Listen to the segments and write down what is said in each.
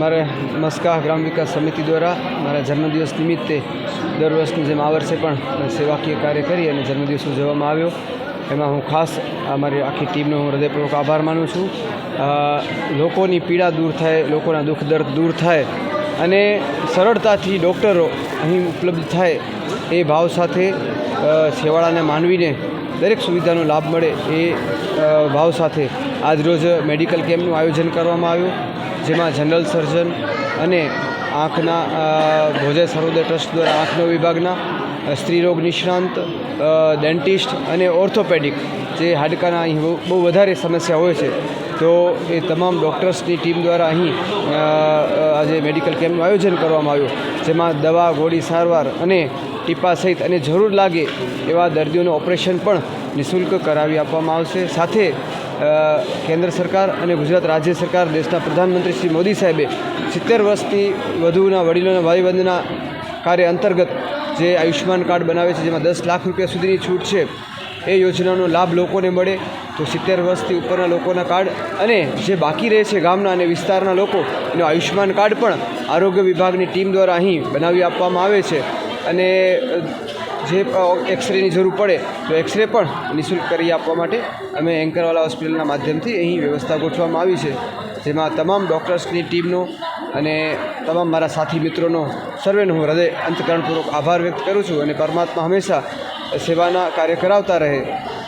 મારે મસ્કા ગ્રામ વિકાસ સમિતિ દ્વારા મારા જન્મદિવસ નિમિત્તે દર વર્ષની જેમ આ વર્ષે પણ સેવાકીય કાર્ય કરી અને જન્મદિવસ ઉજવવામાં આવ્યો. એમાં હું ખાસ અમારી આખી ટીમનો હું હૃદયપૂર્વક આભાર માનું છું. લોકોની પીડા દૂર થાય, લોકોના દુઃખ દર્દ દૂર થાય અને સરળતાથી ડૉક્ટરો અહીં ઉપલબ્ધ થાય એ ભાવ સાથે છેવાડાને માનવીને દરેક સુવિધાનો લાભ મળે એ ભાવ સાથે આજરોજ મેડિકલ કેમ્પનું આયોજન કરવામાં આવ્યું, જેમાં જનરલ સર્જન અને આંખના ભોજય સર્વોદય ટ્રસ્ટ દ્વારા આંખનો વિભાગના સ્ત્રીરોગ નિષ્ણાંત ડેન્ટિસ્ટ અને ઓર્થોપેડિક, જે હાડકાના અહીં બહુ વધારે સમસ્યા હોય છે, તો એ તમામ ડૉક્ટર્સની ટીમ દ્વારા અહીં આજે મેડિકલ કેમ્પનું આયોજન કરવામાં આવ્યું, જેમાં દવા, ગોળી, સારવાર અને ટીપા સહિત અને જરૂર લાગે એવા દર્દીઓનું ઓપરેશન પણ નિઃશુલ્ક કરાવી આપવામાં આવશે. સાથે કેન્દ્ર સરકાર અને ગુજરાત રાજ્ય સરકાર દેશના પ્રધાનમંત્રી શ્રી મોદી સાહેબે સિત્તેર વર્ષથી વધુના વડીલોના ભાઈબંધના કાર્ય અંતર્ગત જે આયુષ્યમાન કાર્ડ બનાવે છે, જેમાં દસ લાખ રૂપિયા સુધીની છૂટ છે, એ યોજનાનો લાભ લોકોને મળે તો સિત્તેર વર્ષથી ઉપરના લોકોના કાર્ડ અને જે બાકી રહે છે ગામના અને વિસ્તારના લોકો, એનું આયુષ્યમાન કાર્ડ પણ આરોગ્ય વિભાગની ટીમ દ્વારા અહીં બનાવી આપવામાં આવે છે. અને જે એક્સરેની જરૂર પડે તો એક્સરે પણ નિઃશુલ્ક કરી આપવા માટે અમે એન્કરવાલા હોસ્પિટલના માધ્યમથી અહીં વ્યવસ્થા ગોઠવવામાં આવી છે. જેમાં તમામ ડૉક્ટર્સની ટીમનો અને તમામ મારા સાથી મિત્રોનો સર્વેનો હું હૃદય અંતકરણપૂર્વક આભાર વ્યક્ત કરું છું અને પરમાત્મા હંમેશા સેવાના કાર્ય કરાવતા રહે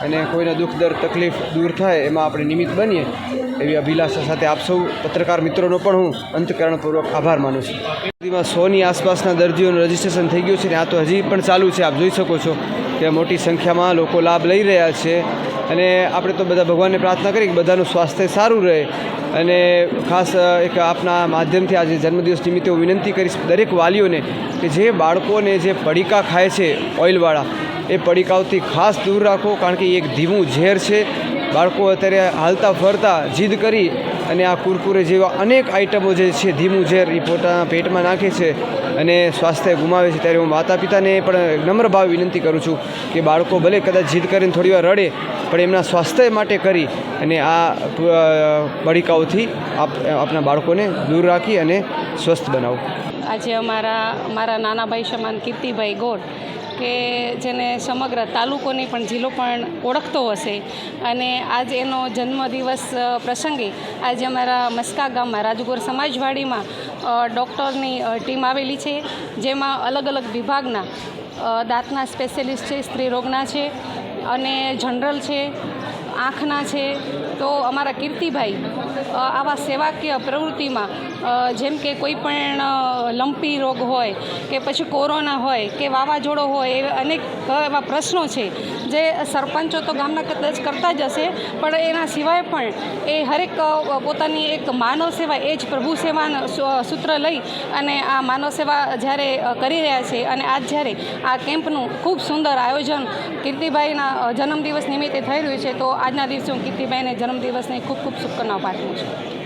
અને કોઈના દુઃખ દર તકલીફ દૂર થાય એમાં આપણે નિમિત્ત બનીએ. એવી અભિલાષા સાથે આપ સૌ પત્રકાર મિત્રોનો પણ હું અંતકરણપૂર્વક આભાર માનું છું. સુધીમાં સોની આસપાસના દર્દીઓનું રજીસ્ટ્રેશન થઈ ગયું છે ને આ તો હજી પણ ચાલુ છે. આપ જોઈ શકો છો કે મોટી સંખ્યામાં લોકો લાભ લઈ રહ્યા છે અને આપણે તો બધા ભગવાનને પ્રાર્થના કરી કે બધાનું સ્વાસ્થ્ય સારું રહે અને ખાસ એક આપના માધ્યમથી આજે જન્મદિવસ નિમિત્તે હું વિનંતી કરીશ દરેક વાલીઓને કે જે બાળકોને જે પડીકા ખાય છે ઓઇલવાળા, એ પડીકાઓથી ખાસ દૂર રાખો કારણ કે એક ધીમું ઝેર છે બાળકો અત્યારે હાલતા ફરતા જીદ કરી અને આ કુરકુરે જેવા અનેક આઇટમો જે છે, ધીમું ઝેર એ પોતાના પેટમાં નાખે છે અને સ્વાસ્થ્ય ગુમાવે છે. ત્યારે હું માતા પિતાને પણ નમ્ર ભાવ વિનંતી કરું છું કે બાળકો ભલે કદાચ જીદ કરીને થોડી વાર રડે, પણ એમના સ્વાસ્થ્ય માટે કરી અને આ બળિકાઓથી આપ, આપના બાળકોને દૂર રાખી અને સ્વસ્થ બનાવો. આજે અમારા મારા નાના ભાઈ સમાન કીર્તિભાઈ ગોળ કે જેને સમગ્ર તાલુકોની પણ જિલ્લો પણ ઓળખતો હશે. અને આજ એનો જન્મદિવસ પ્રસંગે આજે અમારા મસ્કા ગામમાં રાજગોર સમાજવાડીમાં ડૉક્ટરની ટીમ આવેલી છે, જેમાં અલગ અલગ વિભાગના દાંતના સ્પેશિયલિસ્ટ છે, સ્ત્રી રોગના છે અને જનરલ છે, આંખના છે. તો અમારા કીર્તિભાઈ આવા સેવાકીય પ્રવૃત્તિમાં જેમ કે કોઈ પણ લંપી રોગ હોય કે પછી કોરોના હોય કે વાવાઝોડો હોય એવા અનેક એવા પ્રશ્નો છે, જે સરપંચો તો ગામના કદાચ કરતા જ હશે, પણ એના સિવાય પણ એ હરેક પોતાની એક માનવ સેવા, એ જ પ્રભુ સેવા સૂત્ર લઈ અને આ માનવ સેવા જ્યારે કરી રહ્યા છે અને આજ જ્યારે આ કેમ્પનું ખૂબ સુંદર આયોજન કીર્તિભાઈના જન્મદિવસ નિમિત્તે થઈ રહ્યું છે, તો આજના દિવસે હું કીર્તિભાઈને જન્મદિવસની ખૂબ ખૂબ શુભકામનાઓ પાઠવું છું.